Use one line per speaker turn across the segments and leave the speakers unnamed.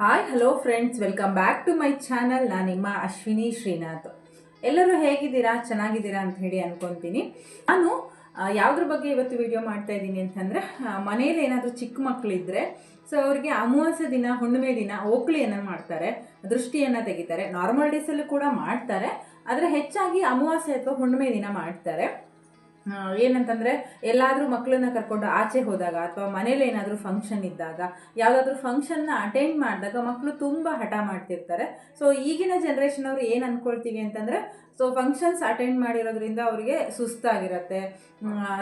Hi hello friends welcome back to my channel ನಾನು ನಿಮ್ಮ ಅಶ್ವಿನಿ ಶ್ರೀನಾಥ್. ಎಲ್ಲರೂ ಹೇಗಿದ್ದೀರಾ? ಚೆನ್ನಾಗಿದ್ದೀರಾ ಅಂತ ಹೇಳಿ ಅನ್ಕೊತೀನಿ. ನಾನು ಯಾವುದ್ರ ಬಗ್ಗೆ ಇವತ್ತು ವಿಡಿಯೋ ಮಾಡ್ತಾ ಇದ್ದೀನಿ ಅಂತಂದರೆ ಮನೇಲಿ ಏನಾದರೂ ಚಿಕ್ಕ ಮಕ್ಕಳಿದ್ರೆ ಸೊ ಅವ್ರಿಗೆ ಅಮಾವಾಸ್ಯ ದಿನ, ಹುಣ್ಣಿಮೆ ದಿನ ಓಕ್ಳಿಯನ್ನು ಮಾಡ್ತಾರೆ, ದೃಷ್ಟಿಯನ್ನು ತೆಗಿತಾರೆ. ನಾರ್ಮಲ್ ಡೇಸಲ್ಲೂ ಕೂಡ ಮಾಡ್ತಾರೆ. ಆದರೆ ಹೆಚ್ಚಾಗಿ ಅಮಾವಾಸ್ಯೆ ಅಥವಾ ಹುಣ್ಣಿಮೆ ದಿನ ಮಾಡ್ತಾರೆ. ಏನಂತಂದರೆ ಎಲ್ಲಾದರೂ ಮಕ್ಕಳನ್ನ ಕರ್ಕೊಂಡು ಆಚೆ ಹೋದಾಗ ಅಥವಾ ಮನೇಲಿ ಏನಾದರೂ ಫಂಕ್ಷನ್ ಇದ್ದಾಗ, ಯಾವುದಾದ್ರೂ ಫಂಕ್ಷನ್ನ ಅಟೆಂಡ್ ಮಾಡಿದಾಗ ಮಕ್ಕಳು ತುಂಬ ಹಠ ಮಾಡ್ತಿರ್ತಾರೆ. ಸೊ ಈಗಿನ ಜನ್ರೇಷನ್ ಅವರು ಏನು ಅಂದ್ಕೊಳ್ತೀವಿ ಅಂತಂದರೆ ಸೊ ಫಂಕ್ಷನ್ಸ್ ಅಟೆಂಡ್ ಮಾಡಿರೋದ್ರಿಂದ ಅವರಿಗೆ ಸುಸ್ತಾಗಿರುತ್ತೆ.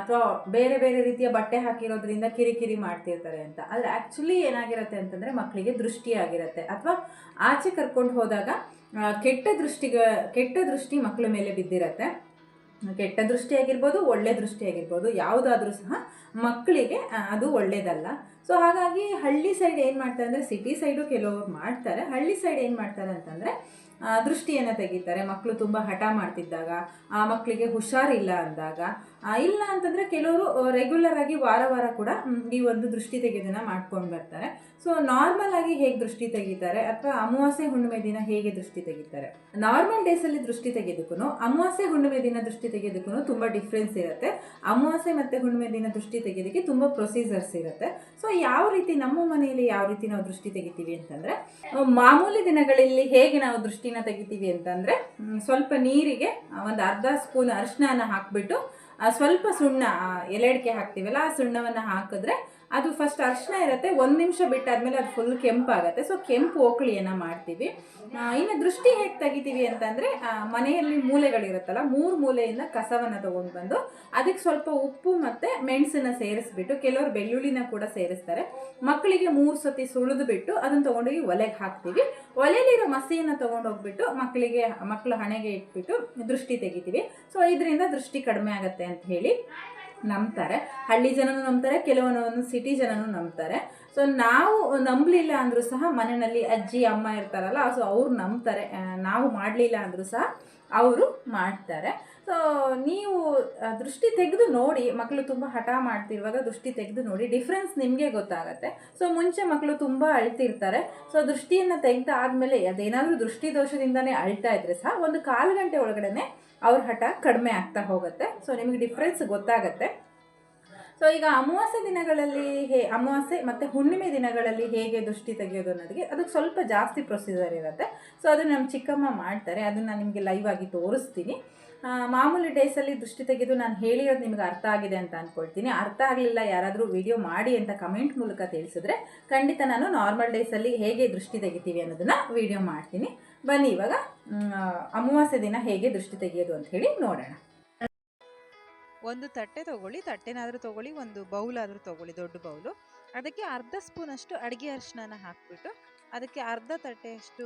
ಅಥವಾ ಬೇರೆ ಬೇರೆ ರೀತಿಯ ಬಟ್ಟೆ ಹಾಕಿರೋದ್ರಿಂದ ಕಿರಿಕಿರಿ ಮಾಡ್ತಿರ್ತಾರೆ ಅಂತ. ಆದರೆ ಆ್ಯಕ್ಚುಲಿ ಏನಾಗಿರುತ್ತೆ ಅಂತಂದರೆ ಮಕ್ಕಳಿಗೆ ದೃಷ್ಟಿ ಆಗಿರುತ್ತೆ ಅಥವಾ ಆಚೆ ಕರ್ಕೊಂಡು ಹೋದಾಗ ಕೆಟ್ಟ ದೃಷ್ಟಿಗ, ಕೆಟ್ಟ ದೃಷ್ಟಿ ಮಕ್ಕಳ ಮೇಲೆ ಬಿದ್ದಿರತ್ತೆ. ಕೆಟ್ಟ ದೃಷ್ಟಿ ಆಗಿರ್ಬೋದು ಒಳ್ಳೆ ದೃಷ್ಟಿ ಆಗಿರ್ಬೋದು ಯಾವುದಾದ್ರೂ ಸಹ ಮಕ್ಕಳಿಗೆ ಅದು ಒಳ್ಳೇದಲ್ಲ. ಸೊ ಹಾಗಾಗಿ ಹಳ್ಳಿ ಸೈಡ್ ಏನು ಮಾಡ್ತಾರೆ ಅಂದರೆ ಸಿಟಿ ಸೈಡು ಕೆಲವರು ಮಾಡ್ತಾರೆ. ಹಳ್ಳಿ ಸೈಡ್ ಏನು ಮಾಡ್ತಾರೆ ಅಂತಂದರೆ ದೃಷ್ಟಿಯನ್ನು ತೆಗಿತಾರೆ. ಮಕ್ಕಳು ತುಂಬ ಹಠ ಮಾಡ್ತಿದ್ದಾಗ, ಆ ಮಕ್ಕಳಿಗೆ ಹುಷಾರಿಲ್ಲ ಅಂದಾಗ ಇಲ್ಲ ಅಂತಂದರೆ ಕೆಲವರು ರೆಗ್ಯುಲರ್ ಆಗಿ ವಾರ ವಾರ ಕೂಡ ಈ ಒಂದು ದೃಷ್ಟಿ ತೆಗೆದನ್ನು ಮಾಡ್ಕೊಂಡು ಬರ್ತಾರೆ. ಸೊ ನಾರ್ಮಲ್ ಆಗಿ ಹೇಗೆ ದೃಷ್ಟಿ ತೆಗಿತಾರೆ ಅಥವಾ ಅಮಾವಾಸ್ಯೆ ಹುಣ್ಣಿಮೆ ದಿನ ಹೇಗೆ ದೃಷ್ಟಿ ತೆಗಿತಾರೆ? ನಾರ್ಮಲ್ ಡೇಸಲ್ಲಿ ದೃಷ್ಟಿ ತೆಗೆದಕ್ಕೂ ಅಮಾವಾಸ್ಯೆ ಹುಣ್ಣಿಮೆ ದಿನ ದೃಷ್ಟಿ ತೆಗೆದಕ್ಕೂ ತುಂಬ ಡಿಫ್ರೆನ್ಸ್ ಇರುತ್ತೆ. ಅಮಾವಾಸ್ಯೆ ಮತ್ತು ಹುಣ್ಣಿಮೆ ದಿನ ದೃಷ್ಟಿ ತೆಗೆಯೋದಕ್ಕೆ ತುಂಬ ಪ್ರೊಸೀಜರ್ಸ್ ಇರುತ್ತೆ. ಸೊ ಯಾವ ರೀತಿ ನಮ್ಮ ಮನೆಯಲ್ಲಿ ಯಾವ ರೀತಿ ನಾವು ದೃಷ್ಟಿ ತೆಗಿತೀವಿ ಅಂತಂದರೆ ಮಾಮೂಲಿ ದಿನಗಳಲ್ಲಿ ಹೇಗೆ ನಾವು ದೃಷ್ಟಿನ ತೆಗಿತೀವಿ ಅಂತಂದರೆ ಸ್ವಲ್ಪ ನೀರಿಗೆ ಒಂದು ಅರ್ಧ ಸ್ಪೂನ್ ಅರಿಶಿನ ಹಾಕಿಬಿಟ್ಟು ಸ್ವಲ್ಪ ಸುಣ್ಣ ಎಲೆ ಅಡಿಕೆ ಹಾಕ್ತೀವಲ್ಲ, ಆ ಸುಣ್ಣವನ್ನು ಹಾಕಿದ್ರೆ ಅದು ಫಸ್ಟ್ ಅರಿಶಿನ ಇರುತ್ತೆ, ಒಂದು ನಿಮಿಷ ಬಿಟ್ಟಾದ್ಮೇಲೆ ಅದು ಫುಲ್ ಕೆಂಪಾಗುತ್ತೆ. ಸೊ ಕೆಂಪು ಓಕಳಿಯನ್ನು ಮಾಡ್ತೀವಿ. ಇನ್ನು ದೃಷ್ಟಿ ಹೇಗೆ ತೆಗಿತೀವಿ ಅಂತಂದರೆ ಮನೆಯಲ್ಲಿ ಮೂಲೆಗಳಿರುತ್ತಲ್ಲ, ಮೂರು ಮೂಲೆಯಿಂದ ಕಸವನ್ನು ತೊಗೊಂಡು ಬಂದು ಅದಕ್ಕೆ ಸ್ವಲ್ಪ ಉಪ್ಪು ಮತ್ತು ಮೆಣಸನ್ನ ಸೇರಿಸ್ಬಿಟ್ಟು, ಕೆಲವರು ಬೆಳ್ಳುಳ್ಳಿನ ಕೂಡ ಸೇರಿಸ್ತಾರೆ. ಮಕ್ಕಳಿಗೆ ಮೂರು ಸತಿ ಸುಳಿದು ಬಿಟ್ಟು ಅದನ್ನು ತೊಗೊಂಡೋಗಿ ಒಲೆಗೆ ಹಾಕ್ತೀವಿ. ಒಲೆಯಲ್ಲಿರೋ ಮಸಿಯನ್ನು ತೊಗೊಂಡೋಗ್ಬಿಟ್ಟು ಮಕ್ಕಳಿಗೆ ಮಕ್ಕಳು ಹಣೆಗೆ ಇಟ್ಬಿಟ್ಟು ದೃಷ್ಟಿ ತೆಗಿತೀವಿ. ಸೊ ಇದರಿಂದ ದೃಷ್ಟಿ ಕಡಿಮೆ ಆಗುತ್ತೆ ಅಂತ ಹೇಳಿ. ನಂಬ್ತಾರೆ. ಹಳ್ಳಿ ಜನನೂ ನಂಬ್ತಾರೆ ಕೆಲವೊಂದು ಸಿಟಿ ಜನನೂ ನಂಬ್ತಾರೆ. ಸೊ ನಾವು ನಂಬಲಿಲ್ಲ ಅಂದರೂ ಸಹ ಮನೆಯಲ್ಲಿ ಅಜ್ಜಿ, ಅಮ್ಮ ಇರ್ತಾರಲ್ಲ ಸೊ ಅವ್ರು ನಂಬ್ತಾರೆ. ನಾವು ಮಾಡಲಿಲ್ಲ ಅಂದರೂ ಸಹ ಅವರು ಮಾಡ್ತಾರೆ. ಸೊ ನೀವು ದೃಷ್ಟಿ ತೆಗೆದು ನೋಡಿ, ಮಕ್ಕಳು ತುಂಬ ಹಠ ಮಾಡ್ತಿರುವಾಗ ದೃಷ್ಟಿ ತೆಗೆದು ನೋಡಿ ಡಿಫ್ರೆನ್ಸ್ ನಿಮಗೆ ಗೊತ್ತಾಗತ್ತೆ. ಸೊ ಮುಂಚೆ ಮಕ್ಕಳು ತುಂಬ ಅಳ್ತಿರ್ತಾರೆ. ಸೊ ದೃಷ್ಟಿಯನ್ನು ತೆಗೆದಾದ್ಮೇಲೆ ಅದೇನಾದರೂ ದೃಷ್ಟಿ ದೋಷದಿಂದನೇ ಅಳ್ತಾ ಇದ್ರೆ ಸಹ ಒಂದು ಕಾಲು ಗಂಟೆ ಒಳಗಡೆ ಅವ್ರ ಹಠ ಕಡಿಮೆ ಆಗ್ತಾ ಹೋಗುತ್ತೆ. ಸೊ ನಿಮಗೆ ಡಿಫ್ರೆನ್ಸ್ ಗೊತ್ತಾಗತ್ತೆ. ಸೊ ಈಗ ಅಮಾವಾಸ್ಯೆ ದಿನಗಳಲ್ಲಿ ಹೇ, ಅಮಾವಾಸ್ಯೆ ಮತ್ತು ಹುಣ್ಣಿಮೆ ದಿನಗಳಲ್ಲಿ ಹೇಗೆ ದೃಷ್ಟಿ ತೆಗೆಯೋದು ಅನ್ನೋದಕ್ಕೆ ಅದಕ್ಕೆ ಸ್ವಲ್ಪ ಜಾಸ್ತಿ ಪ್ರೊಸೀಜರ್ ಇರುತ್ತೆ. ಸೊ ಅದು ನಮ್ಮ ಚಿಕ್ಕಮ್ಮ ಮಾಡ್ತಾರೆ. ಅದನ್ನು ನಾನು ನಿಮಗೆ ಲೈವ್ ಆಗಿ ತೋರಿಸ್ತೀನಿ. ಮಾಮೂಲಿ ಡೇಸಲ್ಲಿ ದೃಷ್ಟಿ ತೆಗೆದು ನಾನು ಹೇಳಿರೋದು ನಿಮ್ಗೆ ಅರ್ಥ ಆಗಿದೆ ಅಂತ ಅಂದ್ಕೊಳ್ತೀನಿ ಅರ್ಥ ಆಗಲಿಲ್ಲ ಯಾರಾದರೂ ವಿಡಿಯೋ ಮಾಡಿ ಅಂತ ಕಮೆಂಟ್ ಮೂಲಕ ತಿಳಿಸಿದ್ರೆ ಖಂಡಿತ ನಾನು ನಾರ್ಮಲ್ ಡೇಸಲ್ಲಿ ಹೇಗೆ ದೃಷ್ಟಿ ತೆಗಿತೀವಿ ಅನ್ನೋದನ್ನು ವಿಡಿಯೋ ಮಾಡ್ತೀನಿ. ಬನ್ನಿ ಇವಾಗ ಅಮಾವಾಸ್ಯೆ ದಿನ ಹೇಗೆ ದೃಷ್ಟಿ ತೆಗೆಯೋದು ಅಂತ ಹೇಳಿ ನೋಡೋಣ.
ಒಂದು ತಟ್ಟೆ ತಗೊಳ್ಳಿ, ತಟ್ಟೆನಾದರೂ ತೊಗೊಳ್ಳಿ, ಒಂದು ಬೌಲ್ ತೊಗೊಳ್ಳಿ ತಗೊಳ್ಳಿ ದೊಡ್ಡ ಬೌಲು. ಅದಕ್ಕೆ ಅರ್ಧ ಸ್ಪೂನಷ್ಟು ಅಡುಗೆ ಅರಿಶಿನ ಹಾಕಿಬಿಟ್ಟು, ಅದಕ್ಕೆ ಅರ್ಧ ತಟ್ಟೆಯಷ್ಟು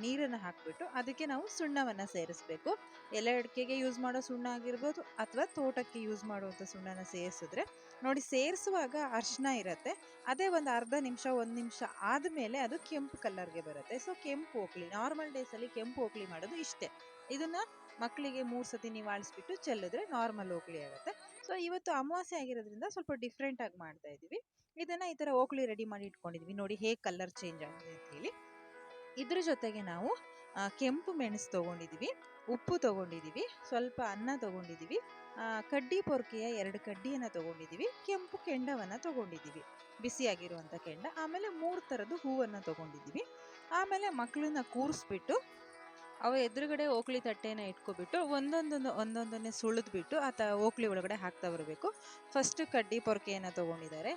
ನೀರನ್ನು ಹಾಕಿಬಿಟ್ಟು, ಅದಕ್ಕೆ ನಾವು ಸುಣ್ಣವನ್ನು ಸೇರಿಸಬೇಕು. ಎಲೆ ಅಡಿಕೆಗೆ ಯೂಸ್ ಮಾಡೋ ಸುಣ್ಣ ಆಗಿರ್ಬೋದು, ಅಥವಾ ತೋಟಕ್ಕೆ ಯೂಸ್ ಮಾಡುವಂಥ ಸುಣ್ಣನ ಸೇರಿಸಿದ್ರೆ ನೋಡಿ ಸೇರಿಸುವಾಗ ಅರಿಶಿನ ಇರುತ್ತೆ. ಅದೇ ಒಂದು ಅರ್ಧ ನಿಮಿಷ, ಒಂದು ನಿಮಿಷ ಆದಮೇಲೆ ಅದು ಕೆಂಪು ಕಲರ್ಗೆ ಬರುತ್ತೆ. ಸೊ ಕೆಂಪು ಓಕ್ಲಿ ನಾರ್ಮಲ್ ಡೇಸಲ್ಲಿ ಕೆಂಪು ಓಕ್ಲಿ ಮಾಡೋದು ಇಷ್ಟೇ. ಇದನ್ನು ಮಕ್ಕಳಿಗೆ ಮೂರು ಸತಿ ನೀವು ಆಳಿಸ್ಬಿಟ್ಟು ಚೆಲ್ಲಿದ್ರೆ ನಾರ್ಮಲ್ ಓಕ್ಲಿ ಆಗುತ್ತೆ. ಸೊ ಇವತ್ತು ಅಮಾವಾಸ್ಯೆ ಆಗಿರೋದ್ರಿಂದ ಸ್ವಲ್ಪ ಡಿಫ್ರೆಂಟಾಗಿ ಮಾಡ್ತಾ ಇದ್ದೀವಿ ಇದನ್ನು ಈ ಥರ ಓಕ್ಲಿ ರೆಡಿ ಮಾಡಿ ಇಟ್ಕೊಂಡಿದ್ವಿ. ನೋಡಿ ಹೇಗೆ ಕಲರ್ ಚೇಂಜ್ ಆಗಿದೆ ಅಂತ ಹೇಳಿ. ಇದ್ರ ಜೊತೆಗೆ ನಾವು ಕೆಂಪು ಮೆಣಸು ತೊಗೊಂಡಿದ್ದೀವಿ ಉಪ್ಪು ತೊಗೊಂಡಿದ್ದೀವಿ ಸ್ವಲ್ಪ ಅನ್ನ ತೊಗೊಂಡಿದ್ದೀವಿ ಕಡ್ಡಿ ಪೊರ್ಕೆಯ ಎರಡು ಕಡ್ಡಿಯನ್ನು ತೊಗೊಂಡಿದ್ದೀವಿ ಕೆಂಪು ಕೆಂಡವನ್ನು ತೊಗೊಂಡಿದ್ದೀವಿ ಬಿಸಿಯಾಗಿರುವಂಥ ಕೆಂಡ, ಆಮೇಲೆ ಮೂರು ಥರದ್ದು ಹೂವನ್ನು ತೊಗೊಂಡಿದ್ದೀವಿ ಆಮೇಲೆ ಮಕ್ಕಳನ್ನ ಕೂರಿಸ್ಬಿಟ್ಟು, ಅವ ಎದುರುಗಡೆ ಓಕ್ಳಿ ತಟ್ಟೆನ ಇಟ್ಕೊಬಿಟ್ಟು, ಒಂದೊಂದೊಂದು, ಒಂದೊಂದನ್ನೇ ಸುಳಿದ್ಬಿಟ್ಟು ಆ ತ ಓಕ್ಳಿ ಒಳಗಡೆ ಹಾಕ್ತಾ ಬರಬೇಕು. ಫಸ್ಟ್ ಕಡ್ಡಿ ಪೊರ್ಕೆಯನ್ನು ತೊಗೊಂಡಿದ್ದಾರೆ.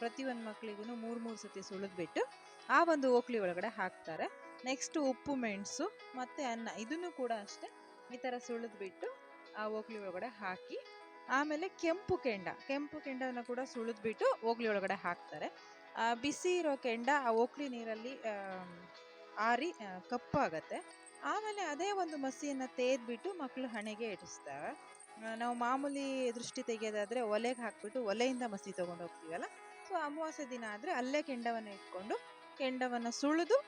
ಪ್ರತಿಯೊಂದು ಮಕ್ಕಳಿಗೂ ಮೂರು ಮೂರು ಸತಿ ಸುಳಿದ್ಬಿಟ್ಟು, ಆ ಒಂದು ಓಕ್ಲಿ ಒಳಗಡೆ ಹಾಕ್ತಾರೆ. ನೆಕ್ಸ್ಟ್ ಉಪ್ಪು ಮೆಣಸು ಮತ್ತು ಅನ್ನ ಇದನ್ನು ಕೂಡ ಅಷ್ಟೇ ಈ ಥರ ಸುಳಿದ್ಬಿಟ್ಟು ಆ ಓಕ್ಲಿ ಒಳಗಡೆ ಹಾಕಿ, ಆಮೇಲೆ ಕೆಂಪು ಕೆಂಡ, ಕೆಂಪು ಕೆಂಡನ ಕೂಡ ಸುಳಿದ್ಬಿಟ್ಟು ಓಕ್ಲಿ ಒಳಗಡೆ ಹಾಕ್ತಾರೆ. ಬಿಸಿ ಇರೋ ಕೆಂಡ ಆ ಓಕ್ಲಿ ನೀರಲ್ಲಿ ಆರಿ ಕಪ್ಪಾಗತ್ತೆ. ಆಮೇಲೆ ಅದೇ ಒಂದು ಮಸಿಯನ್ನು ತೇದ್ಬಿಟ್ಟು ಮಕ್ಕಳು ಹಣೆಗೆ ಇಡಿಸ್ತಾರೆ ನಾವು ಮಾಮೂಲಿ ದೃಷ್ಟಿ ತೆಗೆಯೋದಾದರೆ ಒಲೆಗೆ ಹಾಕ್ಬಿಟ್ಟು ಒಲೆಯಿಂದ ಮಸಿ ತೊಗೊಂಡು ಹೋಗ್ತೀವಲ್ಲ ಸೊ ಅಮಾವಾಸ್ಯೆ ದಿನ ಆದರೆ ಅಲ್ಲೇ ಕೆಂಡವನ್ನು ಇಟ್ಕೊಂಡು ಕೆಂಡವನ್ನು ಸುಳಿದು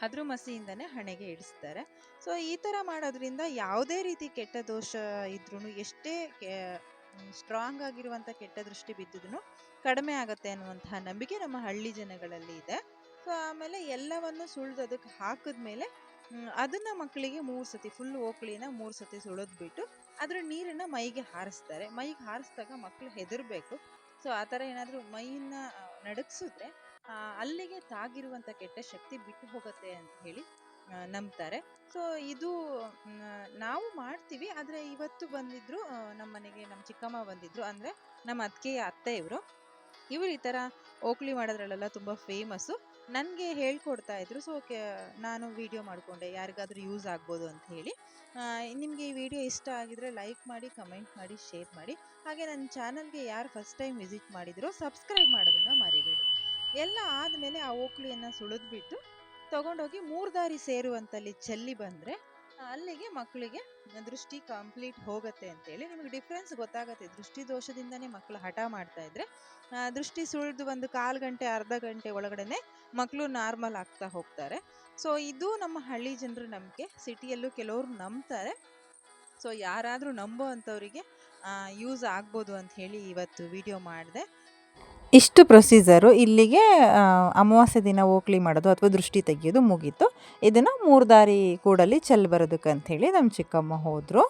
ಅದ್ರ ಮಸಿಯಿಂದನೇ ಹಣೆಗೆ ಇಡಿಸ್ತಾರೆ. ಸೊ, ಈ ಥರ ಮಾಡೋದ್ರಿಂದ ಯಾವುದೇ ರೀತಿ ಕೆಟ್ಟ ದೋಷ ಇದ್ರೂ ಎಷ್ಟೇ ಸ್ಟ್ರಾಂಗ್ ಆಗಿರುವಂಥ ಕೆಟ್ಟ ದೃಷ್ಟಿ ಬಿದ್ದಿದ್ರು ಕಡಿಮೆ ಆಗುತ್ತೆ ಅನ್ನುವಂತಹ ನಂಬಿಕೆ ನಮ್ಮ ಹಳ್ಳಿ ಜನಗಳಲ್ಲಿ ಇದೆ. ಸೊ, ಆಮೇಲೆ ಎಲ್ಲವನ್ನು ಸುಳ್ದು ಅದಕ್ಕೆ ಹಾಕಿದ್ಮೇಲೆ ಅದನ್ನು ಮಕ್ಕಳಿಗೆ ಮೂರು ಸತಿ ಫುಲ್ ಓಕ್ಳಿನ ಮೂರು ಸತಿ ಸುಳಿದ್ಬಿಟ್ಟು ಅದ್ರ ನೀರನ್ನು ಮೈಗೆ ಹಾರಿಸ್ತಾರೆ. ಮೈಗೆ ಹಾರಿಸಿದಾಗ ಮಕ್ಕಳು ಹೆದರಬೇಕು. ಸೊ ಆ ಥರ ಏನಾದರೂ ಮೈನ ನಡಗಿಸಿದ್ರೆ ಅಲ್ಲಿಗೆ ತಾಗಿರುವಂಥ ಕೆಟ್ಟ ಶಕ್ತಿ ಬಿಟ್ಟು ಹೋಗುತ್ತೆ ಅಂತ ಹೇಳಿ ನಂಬ್ತಾರೆ. ಸೊ ಇದು ನಾವು ಮಾಡ್ತೀವಿ. ಆದರೆ ಇವತ್ತು ಬಂದಿದ್ರು ನಮ್ಮ ಮನೆಗೆ ನಮ್ಮ ಚಿಕ್ಕಮ್ಮ ಬಂದಿದ್ರು. ಅಂದರೆ ನಮ್ಮ ಅತ್ತಿಗೆಯ ಅತ್ತೆ ಇವರು ಇವರು ಈ ಥರ ಓಕ್ಲಿ ಮಾಡೋದ್ರಲ್ಲೆಲ್ಲ ತುಂಬ ಫೇಮಸ್ಸು ನನಗೆ ಹೇಳ್ಕೊಡ್ತಾ ಇದ್ರು. ಸೊ ನಾನು ವಿಡಿಯೋ ಮಾಡಿಕೊಂಡೆ. ಯಾರಿಗಾದರೂ ಯೂಸ್ ಆಗ್ಬೋದು ಅಂತ ಹೇಳಿ. ನಿಮಗೆ ಈ ವಿಡಿಯೋ ಇಷ್ಟ ಆಗಿದ್ರೆ ಲೈಕ್ ಮಾಡಿ, ಕಮೆಂಟ್ ಮಾಡಿ, ಶೇರ್ ಮಾಡಿ. ಹಾಗೆ ನನ್ನ ಚಾನಲ್ಗೆ ಯಾರು ಫಸ್ಟ್ ಟೈಮ್ ವಿಸಿಟ್ ಮಾಡಿದ್ರೋ ಸಬ್ಸ್ಕ್ರೈಬ್ ಮಾಡೋದನ್ನು ಮರಿಬೇಡಿ. ಎಲ್ಲ ಆದಮೇಲೆ ಆ ಓಕ್ಳಿಯನ್ನು ಸುಳಿದ್ಬಿಟ್ಟು ತೊಗೊಂಡೋಗಿ ಮೂರು ದಾರಿ ಸೇರುವಂತಲ್ಲಿ ಚೆಲ್ಲಿ ಬಂದರೆ ಅಲ್ಲಿಗೆ ಮಕ್ಕಳಿಗೆ ದೃಷ್ಟಿ ಕಂಪ್ಲೀಟ್ ಹೋಗುತ್ತೆ ಅಂತೇಳಿ ನಿಮಗೆ ಡಿಫ್ರೆನ್ಸ್ ಗೊತ್ತಾಗುತ್ತೆ. ದೃಷ್ಟಿ ದೋಷದಿಂದನೇ ಮಕ್ಕಳು ಹಠ ಮಾಡ್ತಾ ಇದ್ರೆ ದೃಷ್ಟಿ ಸುಳಿದು ಒಂದು ಕಾಲು ಗಂಟೆ, ಅರ್ಧ ಗಂಟೆ ಒಳಗಡೆನೆ ಮಕ್ಕಳು ನಾರ್ಮಲ್ ಆಗ್ತಾ ಹೋಗ್ತಾರೆ. ಸೊ ಇದು ನಮ್ಮ ಹಳ್ಳಿ ಜನರು ನಂಬಿಕೆ. ಸಿಟಿಯಲ್ಲೂ ಕೆಲವರು ನಂಬ್ತಾರೆ. ಸೊ ಯಾರಾದರೂ ನಂಬೋ ಅಂಥವರಿಗೆ ಯೂಸ್ ಆಗ್ಬೋದು ಅಂತ ಹೇಳಿ ಇವತ್ತು ವಿಡಿಯೋ ಮಾಡಿದೆ.
ಇಷ್ಟು ಪ್ರೊಸೀಜರು ಇಲ್ಲಿಗೆ ಅಮಾವಾಸ್ಯೆ ದಿನ ಓಕ್ಲಿ ಮಾಡೋದು ಅಥವಾ ದೃಷ್ಟಿ ತೆಗೆಯೋದು ಮುಗೀತು. ಇದನ್ನು ಮೂರು ದಾರಿ ಕೂಡಲಿ ಚೆಲ್ಲಿ ಬರೋದಕ್ಕಂಥೇಳಿ ನಮ್ಮ ಚಿಕ್ಕಮ್ಮ ಹೋದರು.